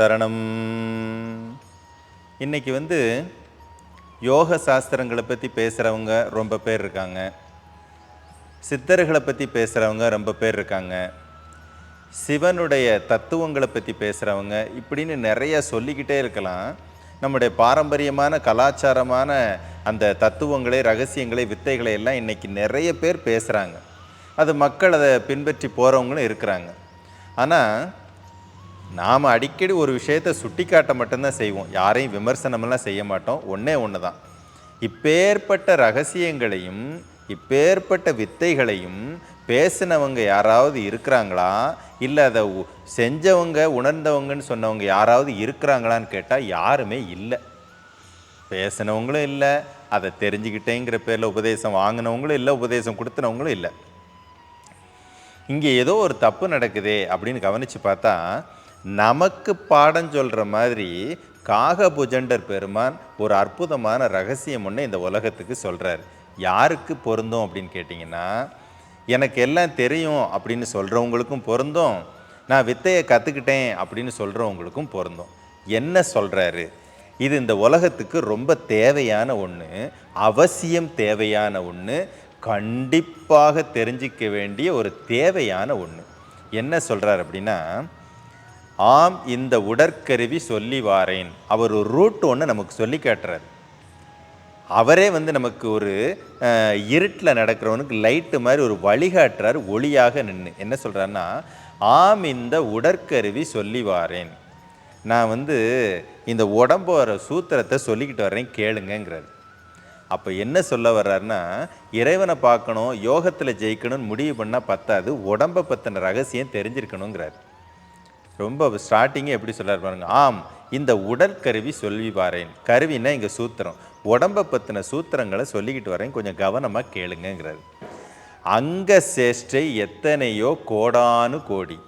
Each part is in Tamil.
சரணம். இன்னைக்கு வந்து யோக சாஸ்திரங்களை பற்றி பேசுகிறவங்க ரொம்ப பேர் இருக்காங்க. சித்தர்களை பற்றி பேசுகிறவங்க ரொம்ப பேர் இருக்காங்க. சிவனுடைய தத்துவங்களை பற்றி பேசுகிறவங்க இப்படின்னு நிறைய சொல்லிக்கிட்டே இருக்கலாம். நம்முடைய பாரம்பரியமான கலாச்சாரமான அந்த தத்துவங்களை ரகசியங்களை வித்தைகளை எல்லாம் இன்றைக்கி நிறைய பேர் பேசுகிறாங்க அது மக்கள் அதை பின்பற்றி போகிறவங்களும் இருக்கிறாங்க. ஆனால் நாம் அடிக்கடி ஒரு விஷயத்தை சுட்டி காட்ட மட்டும்தான் செய்வோம். யாரையும் விமர்சனமெல்லாம் செய்ய மாட்டோம். ஒன்றே ஒன்று தான் இப்பேற்பட்ட ரகசியங்களையும் இப்பேற்பட்ட வித்தைகளையும் பேசினவங்க யாராவது இருக்கிறாங்களா? இல்லை அதை செஞ்சவங்க உணர்ந்தவங்கன்னு சொன்னவங்க யாராவது இருக்கிறாங்களான்னு கேட்டால் யாருமே இல்லை. பேசினவங்களும் இல்லை அதை தெரிஞ்சுக்கிட்டேங்கிற பேரில் உபதேசம் வாங்கினவங்களும் இல்லை உபதேசம் கொடுத்துனவங்களும் இல்லை. இங்கே ஏதோ ஒரு தப்பு நடக்குதே அப்படின்னு கவனித்து பார்த்தா நமக்கு பாடம் சொல்கிற மாதிரி காகபுஜண்டர் பெருமான் ஒரு அற்புதமான ரகசியம் ஒன்று இந்த உலகத்துக்கு சொல்கிறார் யாருக்கு பொருந்தும் அப்படின்னு கேட்டிங்கன்னா எனக்கு எல்லாம் தெரியும் அப்படின்னு சொல்கிறவங்களுக்கும் பொருந்தும். நான் வித்தையை கற்றுக்கிட்டேன் அப்படின்னு சொல்கிறவங்களுக்கும் பொருந்தும். என்ன சொல்கிறாரு இது இந்த உலகத்துக்கு ரொம்ப தேவையான ஒன்று அவசியம் தேவையான ஒன்று கண்டிப்பாக தெரிஞ்சிக்க வேண்டிய ஒரு தேவையான ஒன்று என்ன சொல்கிறார் அப்படின்னா ஆம் இந்த உடற்கருவி சொல்லி வாரேன். அவர் ஒரு ரூட் ஒன்று நமக்கு சொல்லி காட்டுறார். அவரே வந்து நமக்கு ஒரு இருட்டில் நடக்கிறவனுக்கு லைட்டு மாதிரி ஒரு வழிகாட்டுறார் ஒளியாக நின்று என்ன சொல்கிறாருன்னா ஆம் இந்த உடற்கருவி சொல்லி வாரேன். நான் வந்து இந்த உடம்போட சூத்திரத்தை சொல்லிக்கிட்டு வர்றேன் கேளுங்கிறார் அப்போ என்ன சொல்ல வர்றாருன்னா இறைவனை பார்க்கணும் யோகத்தில் ஜெயிக்கணும்னு முடிவு பண்ணால் பத்தாது உடம்பை பற்றின ரகசியம் தெரிஞ்சிருக்கணுங்கிறார். ரொம்ப ஸ்டார்டிங்கே எப்படி சொல்றாரு பாருங்க. ஆம் இந்த உடல் கருவி சொல்லி பாறேன் கருவின்னா இங்கே சூத்திரம். உடம்பை பற்றின சூத்திரங்களை சொல்லிக்கிட்டு வரேன். கொஞ்சம் கவனமாக கேளுங்கங்கிறாரு. அங்க சேஷ்டை எத்தனையோ கோடானு கோடி.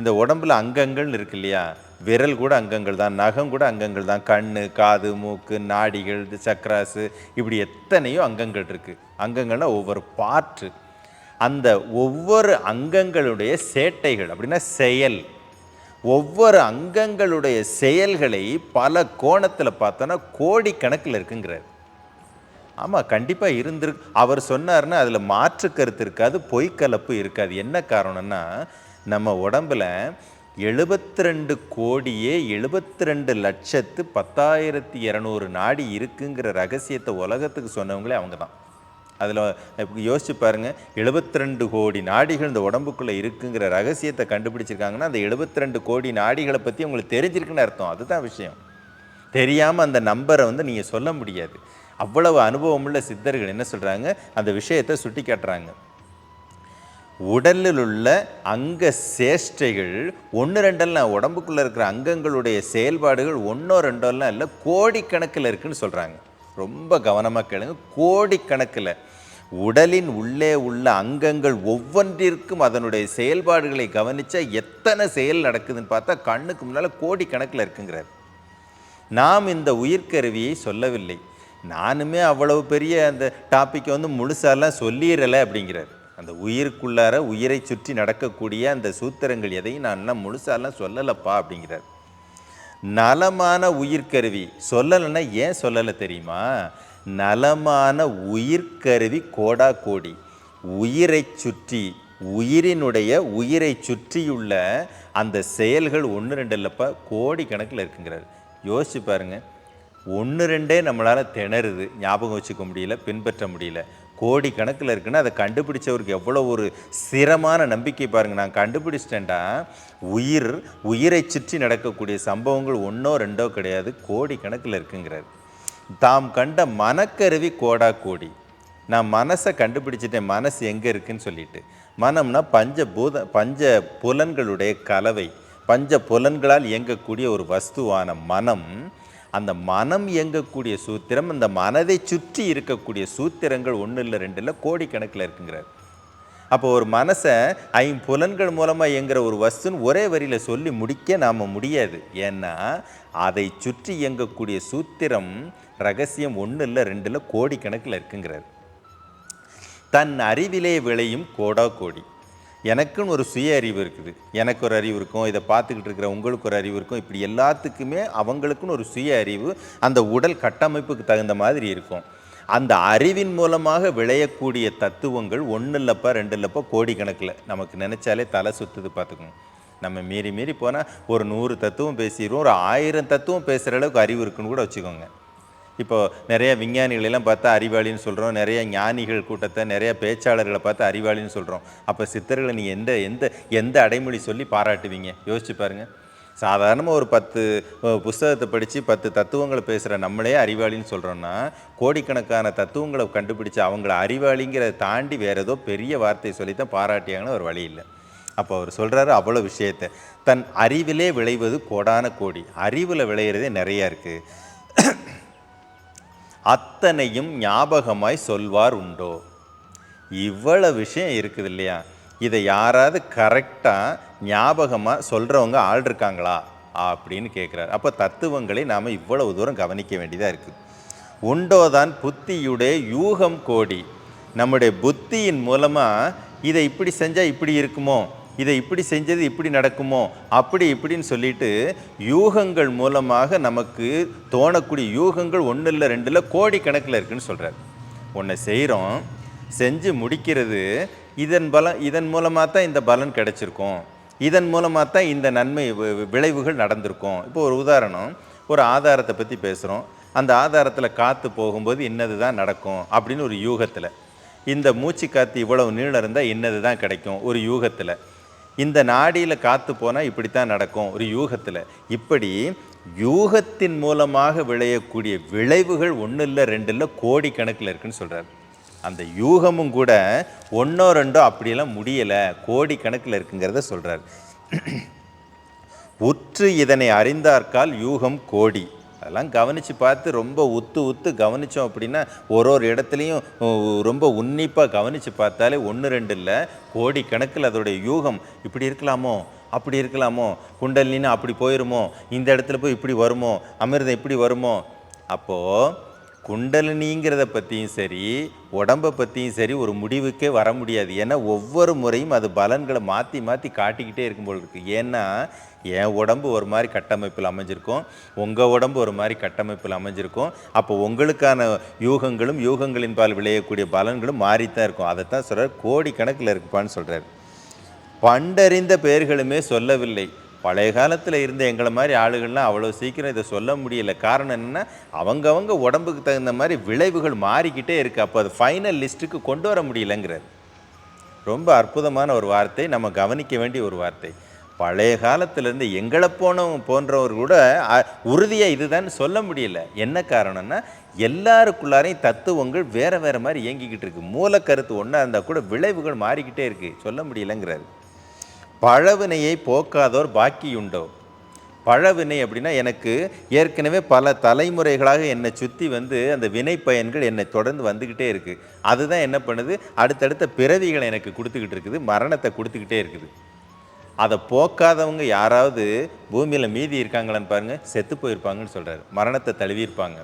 இந்த உடம்புல அங்கங்கள்னு இருக்கு இல்லையா? விரல் கூட அங்கங்கள் தான் நகம் கூட அங்கங்கள் தான். கண் காது மூக்கு நாடிகள் சக்கராசு இப்படி எத்தனையோ அங்கங்கள் இருக்குது அங்கங்கள்னால் ஒவ்வொரு பார்ட்டு அந்த ஒவ்வொரு அங்கங்களுடைய சேட்டைகள் அப்படின்னா செயல். ஒவ்வொரு அங்கங்களுடைய செயல்களை பல கோணத்தில் பார்த்தோன்னா கோடிக்கணக்கில் இருக்குங்கிறார். ஆமாம் கண்டிப்பாக இருந்திருக்கு அவர் சொன்னார்னா அதில் மாற்று கருத்து இருக்காது பொய்க்கலப்பு இருக்காது. என்ன காரணம்னா நம்ம உடம்புல எழுபத்தி ரெண்டு கோடியே எழுபத்தி ரெண்டு லட்சத்து பத்தாயிரத்தி இரநூறு நாடி இருக்குங்கிற ரகசியத்தை உலகத்துக்கு சொன்னவங்களே அவங்க தான் அதில் யோசிச்சு பாருங்கள் எழுபத்தி ரெண்டு கோடி நாடிகள் இந்த உடம்புக்குள்ளே இருக்குங்கிற ரகசியத்தை கண்டுபிடிச்சிருக்காங்கன்னா அந்த எழுபத்தி ரெண்டு கோடி நாடிகளை பற்றி உங்களுக்கு தெரிஞ்சிருக்குன்னு அர்த்தம். அதுதான் விஷயம். தெரியாமல் அந்த நம்பரை வந்து நீங்கள் சொல்ல முடியாது. அவ்வளவு அனுபவமுள்ள சித்தர்கள் என்ன சொல்கிறாங்க அந்த விஷயத்தை சுட்டி காட்டுறாங்க. உடலில் உள்ள அங்க சேஷ்டைகள் ஒன்று ரெண்டெல்லாம் உடம்புக்குள்ளே இருக்கிற அங்கங்களுடைய செயல்பாடுகள் ஒன்றோ ரெண்டோலாம் இல்லை கோடிக்கணக்கில் இருக்குன்னு சொல்கிறாங்க ரொம்ப கவனமாக கேளுங்க. கோடிக்கணக்கில் உடலின் உள்ளே உள்ள அங்கங்கள் ஒவ்வொன்றிற்கும் அதனுடைய செயல்பாடுகளை கவனித்தா எத்தனை செயல் நடக்குதுன்னு பார்த்தா கண்ணுக்கு முன்னால் கோடிக்கணக்கில் இருக்குங்கிறார். நாம் இந்த உயிர்க்கருவியை சொல்லவில்லை. நானுமே அவ்வளவு பெரிய அந்த டாப்பிக்கை வந்து முழுசாலாம் சொல்லிடலை அப்படிங்கிறார். அந்த உயிருக்குள்ளார உயிரை சுற்றி நடக்கக்கூடிய அந்த சூத்திரங்கள் எதையும் நான்லாம் முழுசாலாம் சொல்லலப்பா அப்படிங்கிறார். நலமான உயிர்க்கருவி சொல்லலைன்னா ஏன் சொல்லலை தெரியுமா? நலமான உயிர்க்கருவி கோடா கோடி. உயிரை சுற்றி உயிரினுடைய உயிரை சுற்றியுள்ள அந்த செயல்கள் ஒன்று ரெண்டு இல்லைப்பா கோடி கணக்கில் இருக்குங்கிறார். யோசிச்சு பாருங்க. ஒன்று ரெண்டே நம்மளால் திணறுது. ஞாபகம் வச்சுக்க முடியல பின்பற்ற முடியல. கோடி கணக்கில் இருக்குன்னா அதை கண்டுபிடிச்சவருக்கு எவ்வளோ ஒரு சிரமான நம்பிக்கை பாருங்கள் நான் கண்டுபிடிச்சிட்டேன்டா. உயிர் உயிரை சுற்றி நடக்கக்கூடிய சம்பவங்கள் ஒன்றோ ரெண்டோ கிடையாது. கோடி கணக்கில் இருக்குங்கிறார். தாம் கண்ட மனக்கருவி கோடா கோடி. நான் மனசை கண்டுபிடிச்சிட்டேன். மனசு எங்கே இருக்குன்னு சொல்லிட்டு. மனம்னா பஞ்ச பூத பஞ்ச புலன்களுடைய கலவை. பஞ்ச புலன்களால் இயங்கக்கூடிய ஒரு வஸ்துவான மனம். அந்த மனம் இயங்கக்கூடிய சூத்திரம் அந்த மனதை சுற்றி இருக்கக்கூடிய சூத்திரங்கள் ஒன்று இல்லை ரெண்டு இல்லை கோடிக்கணக்கில் இருக்குங்கிறார். அப்போ ஒரு மனசை ஐம்புலன்கள் மூலமாக இயங்குற ஒரு வஸ்துன்னு ஒரே வரியில் சொல்லி முடிக்க நாம் முடியாது. ஏன்னா அதை சுற்றி இயங்கக்கூடிய சூத்திரம் ரகசியம் ஒன்று இல்லை ரெண்டு இல்லை கோடிக்கணக்கில் இருக்குங்கிறார். தன் அறிவிலே விளையும் கோடா கோடி. எனக்குன்னு ஒரு சுய அறிவு இருக்குது. எனக்கு ஒரு அறிவு இருக்கும் இதை பார்த்துக்கிட்டு இருக்கிற உங்களுக்கு ஒரு அறிவு இருக்கும். இப்படி எல்லாத்துக்குமே அவங்களுக்குன்னு ஒரு சுய அறிவு அந்த உடல் கட்டமைப்புக்கு தகுந்த மாதிரி இருக்கும். அந்த அறிவின் மூலமாக விளையக்கூடிய தத்துவங்கள் ஒன்று இல்லைப்பா ரெண்டு இல்லைப்பா கோடிக்கணக்கில். நமக்கு நினச்சாலே தலை சுற்றுது பார்த்துக்கணும். நம்ம மீறி மீறி போனால் ஒரு நூறு தத்துவம் பேசிடுவோம் ஒரு ஆயிரம் தத்துவம் பேசுகிற அளவுக்கு அறிவு இருக்குன்னு கூட வச்சுக்கோங்க. இப்போ நிறைய விஞ்ஞானிகளெல்லாம் பார்த்தா அறிவாளின்னு சொல்கிறோம் நிறைய ஞானிகள் கூட்டத்தை நிறைய பேச்சாளர்களை பார்த்து அறிவாளின்னு சொல்கிறோம் அப்போ சித்தர்களை நீங்கள் எந்த எந்த எந்த அடைமொழி சொல்லி பாராட்டுவீங்க? யோசிச்சு பாருங்கள் சாதாரணமாக ஒரு பத்து புஸ்தகத்தை படித்து பத்து தத்துவங்களை பேசுகிற நம்மளே அறிவாளின்னு சொல்கிறோன்னா கோடிக்கணக்கான தத்துவங்களை கண்டுபிடிச்சு அவங்கள அறிவாளிங்கிறத தாண்டி வேறு ஏதோ பெரிய வார்த்தையை சொல்லி தான் பாராட்டியாங்கன்னு ஒரு வழி இல்லை. அப்போ அவர் சொல்கிறாரு அவ்வளோ விஷயத்தை. தன் அறிவிலே விளைவது கோடான கோடி. அறிவில் விளையிறதே நிறையா இருக்குது அத்தனையும் ஞாபகமாய் சொல்வார் உண்டோ? இவ்வளவு விஷயம் இருக்குது இல்லையா? இதை யாராவது கரெக்டாக ஞாபகமாக சொல்கிறவங்க ஆள் இருக்காங்களா அப்படின்னு கேட்குறாரு அப்போ தத்துவங்களை நாம் இவ்வளவு தூரம் கவனிக்க வேண்டியதாக இருக்குது உண்டோதான் புத்தியுடைய யூகம் கோடி. நம்முடைய புத்தியின் மூலமாக இதை இப்படி செஞ்சால் இப்படி இருக்குமோ? இதை இப்படி செஞ்சது இப்படி நடக்குமோ? அப்படி இப்படின்னு சொல்லிட்டு யூகங்கள் மூலமாக நமக்கு தோணக்கூடிய யூகங்கள் ஒன்று இல்லை ரெண்டு இல்லை கோடிக்கணக்கில் இருக்குன்னு சொல்கிறார் ஒன்றை செய்கிறோம் செஞ்சு முடிக்கிறது இதன் பலம் இதன் மூலமாக தான் இந்த பலன் கிடைச்சிருக்கும். இதன் மூலமாக தான் இந்த நன்மை விளைவுகள் நடந்திருக்கும். இப்போ ஒரு உதாரணம் ஒரு ஆதாரத்தை பற்றி பேசுகிறோம் அந்த ஆதாரத்தில் காற்று போகும்போது இன்னது தான் நடக்கும் அப்படின்னு ஒரு யூகத்தில். இந்த மூச்சு காற்று இவ்வளவு நீளம் இருந்தால் இன்னது தான் கிடைக்கும் ஒரு யூகத்தில். இந்த நாடியில் காற்று போனால் இப்படித்தான் நடக்கும் ஒரு யூகத்தில். இப்படி யூகத்தின் மூலமாக விளையக்கூடிய விளைவுகள் ஒன்றும் இல்லை ரெண்டு இல்லை கோடிக்கணக்கில் இருக்குன்னு சொல்கிறார் அந்த யூகமும் கூட ஒன்றோ ரெண்டோ அப்படியெல்லாம் முடியலை கோடிக்கணக்கில் இருக்குங்கிறத சொல்கிறார் உற்று இதனை அறிந்தார்க்கால் யூகம் கோடி. அதெல்லாம் கவனித்து பார்த்து ரொம்ப உத்து உத்து கவனித்தோம் அப்படின்னா ஒரு ஒரு இடத்துலையும் ரொம்ப உன்னிப்பாக கவனித்து பார்த்தாலே ஒன்று ரெண்டு இல்லை. கோடிக்கணக்கில் அதோடைய யூகம் இப்படி இருக்கலாமோ? அப்படி இருக்கலாமோ? குண்டலினா அப்படி போயிருமோ? இந்த இடத்துல போய் இப்படி வருமோ? அமிர்தம் இப்படி வருமோ? அப்போது குண்டலினிங்கிறத பற்றியும் சரி உடம்பை பற்றியும் சரி ஒரு முடிவுக்கே வர முடியாது. ஏன்னா ஒவ்வொரு முறையும் அது பலன்களை மாற்றி மாற்றி காட்டிக்கிட்டே இருக்கும் போல இருக்குது ஏன்னா என் உடம்பு ஒரு மாதிரி கட்டமைப்பில் அமைஞ்சிருக்கும். உங்கள் உடம்பு ஒரு மாதிரி கட்டமைப்பில் அமைஞ்சிருக்கும். அப்போ உங்களுக்கான யூகங்களும் யூகங்களின் பால் விளையக்கூடிய பலன்களும் மாறித்தான் இருக்கும். அதைத்தான் சொல்கிறார் கோடிக்கணக்கில் இருக்குப்பான்னு சொல்கிறார் பண்டறிந்த பெயர்களுமே சொல்லவில்லை. பழைய காலத்தில் இருந்த எங்களை மாதிரி ஆளுகள்லாம் அவ்வளோ சீக்கிரம் இதை சொல்ல முடியல. காரணம் என்னென்னா அவங்கவங்க உடம்புக்கு தகுந்த மாதிரி விளைவுகள் மாறிக்கிட்டே இருக்குது அப்போ அது ஃபைனல் லிஸ்ட்டுக்கு கொண்டு வர முடியலங்கிறார். ரொம்ப அற்புதமான ஒரு வார்த்தை. நம்ம கவனிக்க வேண்டிய ஒரு வார்த்தை. பழைய காலத்திலேருந்து எங்களை போனவங்க போன்றவர் கூட உறுதியாக இதுதான் சொல்ல முடியல. என்ன காரணம்னா எல்லாருக்குள்ளாரையும் தத்துவங்கள் வேறு வேறு மாதிரி இயங்கிக்கிட்டு இருக்குது மூலக்கருத்து ஒன்றா இருந்தால் கூட விளைவுகள் மாறிக்கிட்டே இருக்குது சொல்ல முடியலங்கிறாரு. பழவினையை போக்காதோர் பாக்கியுண்டோ? பழவினை அப்படின்னா எனக்கு ஏற்கனவே பல தலைமுறைகளாக என்னை சுற்றி வந்து அந்த வினை பயன்கள் என்னை தொடர்ந்து வந்துக்கிட்டே இருக்குது அதுதான் என்ன பண்ணுது? அடுத்தடுத்த பிறவிகளை எனக்கு கொடுத்துக்கிட்டு இருக்குது மரணத்தை கொடுத்துக்கிட்டே இருக்குது. அதை போக்காதவங்க யாராவது பூமியில் மீதி இருக்காங்களான்னு பாருங்கள் செத்து போயிருப்பாங்கன்னு சொல்கிறார் மரணத்தை தழுவியிருப்பாங்க.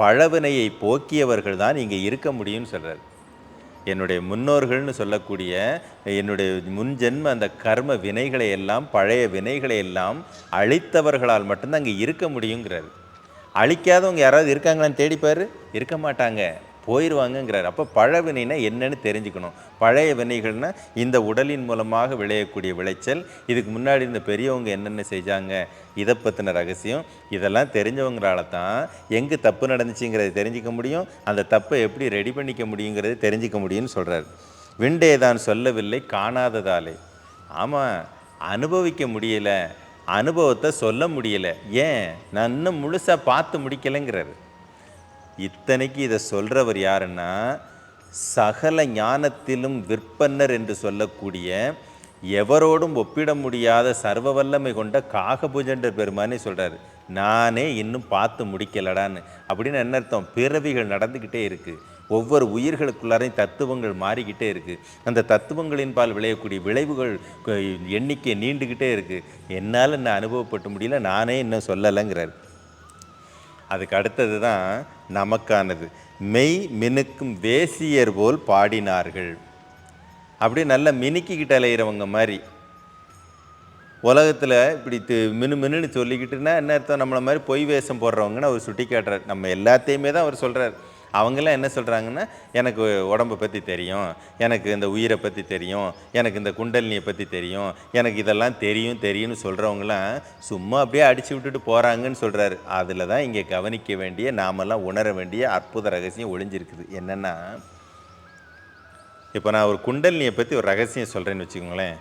பழவினையை போக்கியவர்கள் தான் இங்கே இருக்க முடியும்னு சொல்கிறார் என்னுடைய முன்னோர்கள்னு சொல்லக்கூடிய என்னுடைய முன் ஜென்ம அந்த கர்ம வினைகளை எல்லாம் பழைய வினைகளை எல்லாம் அழித்தவர்களால் மட்டும்தான் அங்கே இருக்க முடியுங்கிறார். அழிக்காதவங்க யாராவது இருக்காங்களான்னு தேடிப்பார் இருக்க மாட்டாங்க. போயிடுவாங்கங்கிறார் அப்போ பழவினைனா என்னன்னு தெரிஞ்சுக்கணும். பழைய வினைகள்னால் இந்த உடலின் மூலமாக விளையக்கூடிய விளைச்சல் இதுக்கு முன்னாடி இந்த பெரியவங்க என்னென்ன செஞ்சாங்க இதை பற்றின ரகசியம் இதெல்லாம் தெரிஞ்சவங்களால தான் எங்கே தப்பு நடந்துச்சுங்கிறத தெரிஞ்சுக்க முடியும். அந்த தப்பை எப்படி ரெடி பண்ணிக்க முடியுங்கிறத தெரிஞ்சுக்க முடியும்னு சொல்கிறார் விண்டே தான் சொல்லவில்லை காணாததாலே. ஆமாம் அனுபவிக்க முடியல. அனுபவத்தை சொல்ல முடியல. ஏன்? நான் இன்னும் முழுசாக பார்த்து முடிக்கலைங்கிறாரு. இத்தனைக்கு இதை சொல்கிறவர் யாருன்னா சகல ஞானத்திலும் விற்பன்னர் என்று சொல்லக்கூடிய எவரோடும் ஒப்பிட முடியாத சர்வ வல்லமை கொண்ட காகபுஜண்டர் பெருமானே சொல்கிறார் நானே இன்னும் பார்த்து முடிக்கலடான்னு. அப்படின்னு என்ன அர்த்தம்? பிறவிகள் நடந்துக்கிட்டே இருக்குது ஒவ்வொரு உயிர்களுக்குள்ளாரையும் தத்துவங்கள் மாறிக்கிட்டே இருக்குது அந்த தத்துவங்களின் பால் விளையக்கூடிய விளைவுகள் எண்ணிக்கை நீண்டுக்கிட்டே இருக்குது என்னால் இன்னும் அனுபவப்பட்டு முடியல நானே இன்னும் சொல்லலைங்கிறார். அதுக்கு அடுத்தது தான் நமக்கானது. மெய் மினுக்கும் வேசியர் போல் பாடினார்கள். அப்படியே நல்லா மினுக்கிக்கிட்டு அலையிறவங்க மாதிரி. உலகத்தில் இப்படி தி- மினு மினுன்னு சொல்லிக்கிட்டுனா என்ன அர்த்தம்? நம்மளை மாதிரி பொய் வேஷம் போடுறவங்கன்னு அவர் சுட்டி காட்டுறார் நம்ம எல்லாத்தையுமே தான் அவர் சொல்கிறார் அவங்களாம் என்ன சொல்கிறாங்கன்னா எனக்கு உடம்பை பற்றி தெரியும் எனக்கு இந்த உயிரை பற்றி தெரியும் எனக்கு இந்த குண்டலினியை பற்றி தெரியும் எனக்கு இதெல்லாம் தெரியும் தெரியும்னு சொல்கிறவங்களாம் சும்மா அப்படியே அடித்து விட்டுட்டு போகிறாங்கன்னு சொல்கிறாரு அதில் தான் இங்கே கவனிக்க வேண்டிய நாமெல்லாம் உணர வேண்டிய அற்புத ரகசியம் ஒளிஞ்சிருக்குது. என்னென்னா இப்போ நான் ஒரு குண்டலினியை பற்றி ஒரு ரகசியம் சொல்கிறேன்னு வச்சுக்கோங்களேன்.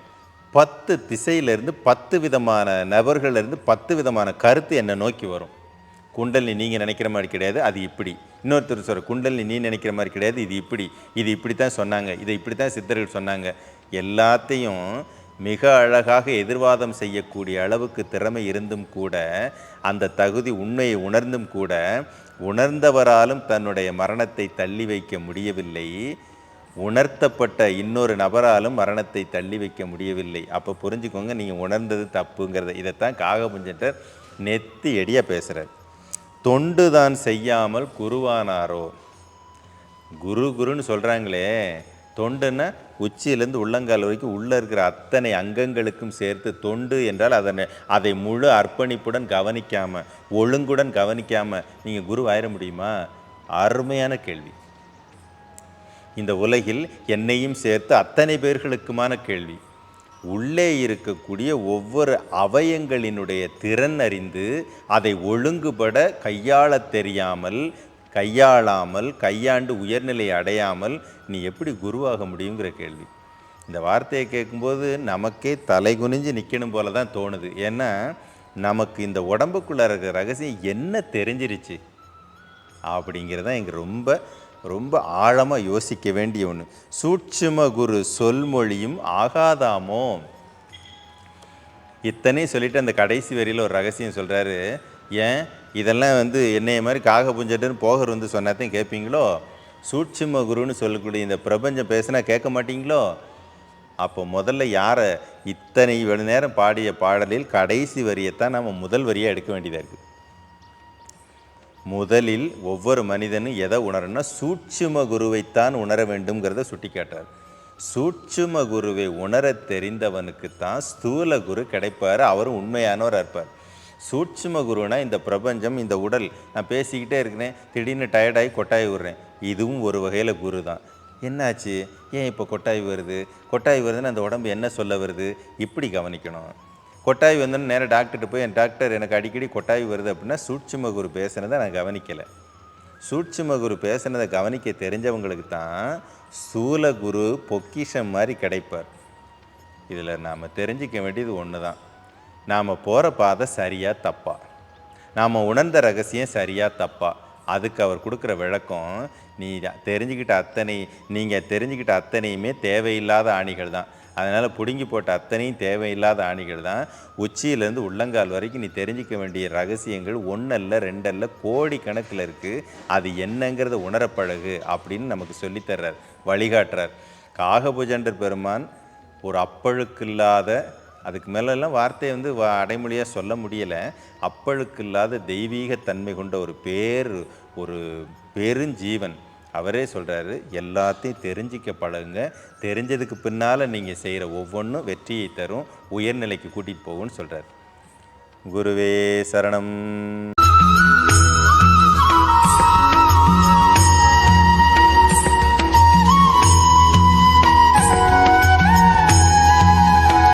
பத்து திசையிலேருந்து பத்து விதமான நபர்கள்லேருந்து பத்து விதமான கருத்து என்னை நோக்கி வரும். குண்டலினி நீங்கள் நினைக்கிற மாதிரி கிடையாது அது இப்படி. இன்னொருத்தர் சொல்கிற குண்டலினி நீ நினைக்கிற மாதிரி கிடையாது இது இப்படி. இது இப்படி தான் சொன்னாங்க இதை இப்படி தான் சித்தர்கள் சொன்னாங்க. எல்லாத்தையும் மிக அழகாக எதிர்வாதம் செய்யக்கூடிய அளவுக்கு திறமை இருந்தும் கூட அந்த தகுதி உண்மையை உணர்ந்தும் கூட உணர்ந்தவராலும் தன்னுடைய மரணத்தை தள்ளி வைக்க முடியவில்லை. உணர்த்தப்பட்ட இன்னொரு நபராலும் மரணத்தை தள்ளி வைக்க முடியவில்லை. அப்போ புரிஞ்சுக்கோங்க நீங்கள் உணர்ந்தது தப்புங்கிறத. இதைத்தான் காகபுஞ்சன்டர் நெத்தி எடியாக பேசுகிறார் தொண்டு தான் செய்யாமல் குருவானாரோ? குரு குருன்னு சொல்கிறாங்களே தொண்டுன்னா உச்சியிலேருந்து உள்ளங்கால் வரைக்கும் உள்ளே இருக்கிற அத்தனை அங்கங்களுக்கும் சேர்த்து தொண்டு என்றால் அதனை அதை முழு அர்ப்பணிப்புடன் கவனிக்காமல் ஒழுங்குடன் கவனிக்காமல் நீங்கள் குரு ஆயிட முடியுமா? அருமையான கேள்வி. இந்த உலகில் என்னையும் சேர்த்து அத்தனை பேர்களுக்குமான கேள்வி. உள்ளே இருக்கக்கூடிய ஒவ்வொரு அவயங்களினுடைய திறன் அறிந்து அதை ஒழுங்குபட கையாள தெரியாமல் கையாளாமல் கையாண்டு உயர்நிலை அடையாமல் நீ எப்படி குருவாக முடியுங்கிற கேள்வி. இந்த வார்த்தையை கேட்கும்போது நமக்கே தலை குனிஞ்சு நிற்கணும் போல தான் தோணுது. ஏன்னா நமக்கு இந்த உடம்புக்குள்ளே இருக்கிற ரகசியம் என்ன தெரிஞ்சிருச்சு? அப்படிங்கிறதான் தான் ரொம்ப ரொம்ப ஆழமாக யோசிக்க வேண்டிய ஒன்று சூட்சும குரு சொல்மொழியும் ஆகாதாமோ? இத்தனை சொல்லிட்டு அந்த கடைசி வரியில் ஒரு ரகசியம் சொல்கிறாரு ஏன்? இதெல்லாம் வந்து என்னைய மாதிரி காக புஞ்சட்டுன்னு போகர் வந்து சொன்னாத்தையும் கேட்பீங்களோ சூட்சும குருன்னு சொல்லக்கூடிய இந்த பிரபஞ்சம் பேசினா கேட்க மாட்டீங்களோ? அப்போ முதல்ல யாரை இத்தனை இவ்வளவு நேரம் பாடிய பாடலில் கடைசி வரியைத்தான் நம்ம முதல் வரியாக எடுக்க வேண்டியதாக இருக்குது முதலில் ஒவ்வொரு மனிதனும் எதை உணரணும்னா சூட்சும குருவைத்தான் உணர வேண்டும்ங்கிறத சுட்டி காட்டார் சூட்சும குருவை உணர தெரிந்தவனுக்கு தான் ஸ்தூல குரு கிடைப்பார். அவரும் உண்மையானவராக இருப்பார். சூட்சும குருனா இந்த பிரபஞ்சம் இந்த உடல் நான் பேசிக்கிட்டே இருக்கிறேன் திடீர்னு டயர்டாகி கொட்டாய் விடுறேன் இதுவும் ஒரு வகையில் குரு தான். என்னாச்சு? ஏன் இப்போ கொட்டாய் வருது கொட்டாய் வருதுன்னு அந்த உடம்பு என்ன சொல்ல வருது? இப்படி கவனிக்கணும். கொட்டாய் வந்தோன்னு நேராக டாக்டர்கிட்ட போய் என் டாக்டர் எனக்கு அடிக்கடி கொட்டாய் வருது அப்படின்னா சூட்சும குரு பேசுனதை நான் கவனிக்கலை. சூட்சும குரு பேசுனதை கவனிக்க தெரிஞ்சவங்களுக்கு தான் சூலகுரு குரு பொக்கிஷம் மாதிரி கிடைப்பார். இதில் நாம் தெரிஞ்சிக்க வேண்டியது ஒன்று தான். நாம் போகிற பாதை சரியாக தப்பா? நாம் உணர்ந்த ரகசியம் சரியாக தப்பா? அதுக்கு அவர் கொடுக்குற விளக்கம் நீ தெரிஞ்சுக்கிட்ட அத்தனை நீங்கள் தெரிஞ்சுக்கிட்ட அத்தனையுமே தேவையில்லாத ஆணிகள் தான். அதனால் பிடுங்கி போட்ட அத்தனையும் தேவையில்லாத ஆணிகள் தான். உச்சியிலேருந்து உள்ளங்கால் வரைக்கும் நீ தெரிஞ்சிக்க வேண்டிய ரகசியங்கள் ஒன்றல்ல ரெண்டல்ல கோடி கணக்கில் இருக்குது அது என்னங்கிறத உணரப்பழகு அப்படின்னு நமக்கு சொல்லித்தர்றார் வழிகாட்டுறார். காகபுஜண்டர் பெருமான் ஒரு அப்பழுக்கில்லாத அதுக்கு மேலெல்லாம் வார்த்தையை வந்து வ- அடைமொழியாக சொல்ல முடியலை. அப்பழுக்கில்லாத தெய்வீக தன்மை கொண்ட ஒரு பேர் ஒரு பெருஞ்சீவன். அவரே சொல்கிறாரு எல்லாத்தையும் தெரிஞ்சிக்க பழகுங்க தெரிஞ்சதுக்கு பின்னால் நீங்கள் செய்கிற ஒவ்வொன்றும் வெற்றியை தரும். உயர்நிலைக்கு கூட்டிகிட்டு போகும்னு சொல்கிறார் குருவே சரணம்.